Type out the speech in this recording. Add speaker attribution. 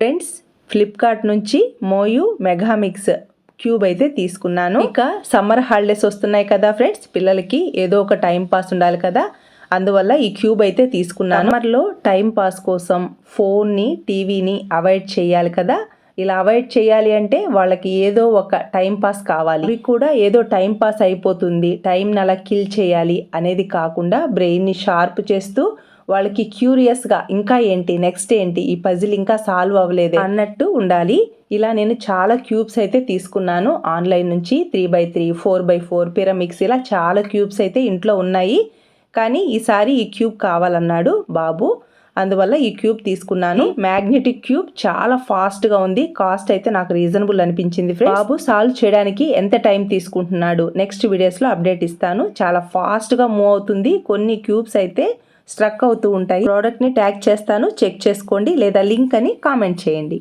Speaker 1: Friends Flipkart నుంచి మోయు మెగామిక్స్ cube అయితే తీసుకున్నాను. ఇక సమ్మర్ హాలిడేస్ వస్తున్నాయి కదా ఫ్రెండ్స్ పిల్లలకి ఏదో ఒక టైం పాస్ ఉండాలి కదా. అందువల్ల ఈ క్యూబ్ అయితే తీసుకున్నాను. సమ్మర్లో టైం పాస్ కోసం ఫోన్ని టీవీని అవాయిడ్ చేయాలి కదా. ఇలా అవాయిడ్ చేయాలి అంటే వాళ్ళకి ఏదో ఒక టైం పాస్ కావాలి. ఇవి కూడా ఏదో టైం పాస్ అయిపోతుంది టైంని అలా కిల్ చేయాలి అనేది కాకుండా బ్రెయిన్ని షార్ప్ చేస్తూ వాళ్ళకి క్యూరియస్గా ఇంకా ఏంటి? నెక్స్ట్ ఏంటి? ఈ పజిల్ ఇంకా సాల్వ్ అవ్వలేదు? అన్నట్టు ఉండాలి. ఇలా నేను చాలా క్యూబ్స్ అయితే తీసుకున్నాను. ఆన్లైన్ నుంచి three by three four by four pyraminx ఇలా చాలా క్యూబ్స్ అయితే ఇంట్లో ఉన్నాయి. కానీ ఈసారి ఈ క్యూబ్ కావాలన్నాడు బాబు. అందువల్ల ఈ క్యూబ్ తీసుకున్నాను. మ్యాగ్నెటిక్ క్యూబ్ చాలా ఫాస్ట్గా ఉంది. కాస్ట్ అయితే నాకు రీజనబుల్ అనిపించింది బాబు సాల్వ్ చేయడానికి ఎంత టైం తీసుకుంటున్నాడు? నెక్స్ట్ వీడియోస్లో అప్డేట్ ఇస్తాను. చాలా ఫాస్ట్గా మూవ్ అవుతుంది. కొన్ని క్యూబ్స్ అయితే స్ట్రక్ అవుతూ ఉంటాయి. ప్రోడక్ట్ని ట్యాగ్ చేస్తాను చెక్ చేసుకోండి లేదా లింక్ అని కామెంట్ చేయండి.